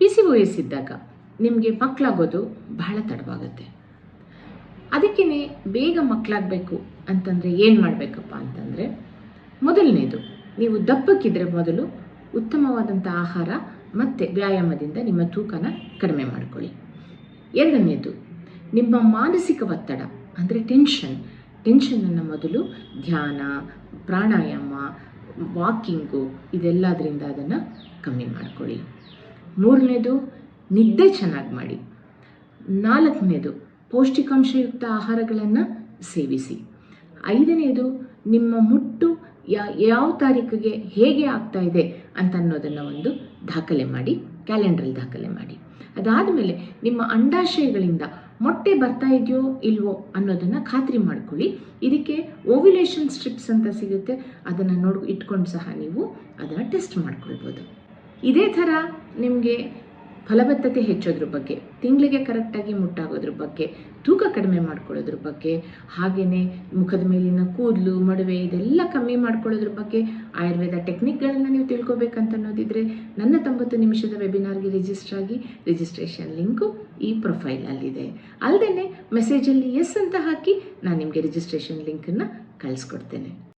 P C O ಇದ್ದಾಗ ನಿಮಗೆ ಮಕ್ಕಳಾಗೋದು ಬಹಳ ತಡವಾಗುತ್ತೆ. ಅದಕ್ಕೇ ಬೇಗ ಮಕ್ಕಳಾಗಬೇಕು ಅಂತಂದರೆ ಏನು ಮಾಡಬೇಕಪ್ಪ ಅಂತಂದರೆ ಮೊದಲನೇದು, ನೀವು ದಪ್ಪಕ್ಕಿದ್ರೆ ಮೊದಲು ಉತ್ತಮವಾದಂಥ ಆಹಾರ ಮತ್ತು ವ್ಯಾಯಾಮದಿಂದ ನಿಮ್ಮ ತೂಕನ ಕಡಿಮೆ ಮಾಡಿಕೊಳ್ಳಿ. ಎರಡನೇದು, ನಿಮ್ಮ ಮಾನಸಿಕ ಒತ್ತಡ ಅಂದರೆ ಟೆನ್ಷನ್, ಟೆನ್ಷನನ್ನು ಮೊದಲು ಧ್ಯಾನ, ಪ್ರಾಣಾಯಾಮ, ವಾಕಿಂಗು ಇದೆಲ್ಲದರಿಂದ ಅದನ್ನು ಕಮ್ಮಿ ಮಾಡ್ಕೊಳ್ಳಿ. ಮೂರನೇದು, ನಿದ್ದೆ ಚೆನ್ನಾಗಿ ಮಾಡಿ. ನಾಲ್ಕನೇದು, ಪೌಷ್ಟಿಕಾಂಶಯುಕ್ತ ಆಹಾರಗಳನ್ನು ಸೇವಿಸಿ. ಐದನೇದು, ನಿಮ್ಮ ಮುಟ್ಟು ಯಾ, ಯಾವ ತಾರೀಕಿಗೆ ಹೇಗೆ ಆಗ್ತಾ ಇದೆ ಅಂತ ಅನ್ನೋದನ್ನು ಒಂದು ದಾಖಲೆ ಮಾಡಿ ಕ್ಯಾಲೆಂಡ್ರಲ್ಲಿ ದಾಖಲೆ ಮಾಡಿ. ಅದಾದ ಮೇಲೆ ನಿಮ್ಮ ಅಂಡಾಶಯಗಳಿಂದ ಮೊಟ್ಟೆ ಬರ್ತಾ ಇದೆಯೋ ಇಲ್ವೋ ಅನ್ನೋದನ್ನು ಖಾತ್ರಿ ಮಾಡ್ಕೊಳ್ಳಿ. ಇದಕ್ಕೆ ಓವ್ಯುಲೇಷನ್ ಸ್ಟ್ರಿಪ್ಸ್ ಅಂತ ಸಿಗುತ್ತೆ. ಅದನ್ನು ನೋಡಿ, ಇಟ್ಕೊಂಡು ಸಹ ನೀವು ಅದನ್ನು ಟೆಸ್ಟ್ ಮಾಡ್ಕೊಳ್ಬೋದು. ಇದೇ ಥರ ನಿಮಗೆ ಫಲವತ್ತತೆ ಹೆಚ್ಚೋದ್ರ ಬಗ್ಗೆ, ತಿಂಗಳಿಗೆ ಕರೆಕ್ಟಾಗಿ ಮುಟ್ಟಾಗೋದ್ರ ಬಗ್ಗೆ, ತೂಕ ಕಡಿಮೆ ಮಾಡ್ಕೊಳ್ಳೋದ್ರ ಬಗ್ಗೆ ಹಾಗೆಯೇ ಮುಖದ ಮೇಲಿನ ಕೂದಲು, ಮಡುವೆ ಇದೆಲ್ಲ ಕಮ್ಮಿ ಮಾಡ್ಕೊಳ್ಳೋದ್ರ ಬಗ್ಗೆ ಆಯುರ್ವೇದ ಟೆಕ್ನಿಕ್ಗಳನ್ನು ನೀವು ತಿಳ್ಕೊಬೇಕಂತ ಅನ್ನೋದಿದ್ರೆ ನನ್ನ ತೊಂಬತ್ತು ನಿಮಿಷದ ವೆಬಿನಾರ್ಗೆ ರಿಜಿಸ್ಟರ್ ಆಗಿ ರಿಜಿಸ್ಟ್ರೇಷನ್ ಲಿಂಕು ಈ ಪ್ರೊಫೈಲಲ್ಲಿದೆ ಅಲ್ಲದೆ. ಮೆಸೇಜಲ್ಲಿ ಎಸ್ ಅಂತ ಹಾಕಿ ನಾನು ನಿಮಗೆ ರಿಜಿಸ್ಟ್ರೇಷನ್ ಲಿಂಕನ್ನು ಕಳಿಸ್ಕೊಡ್ತೇನೆ.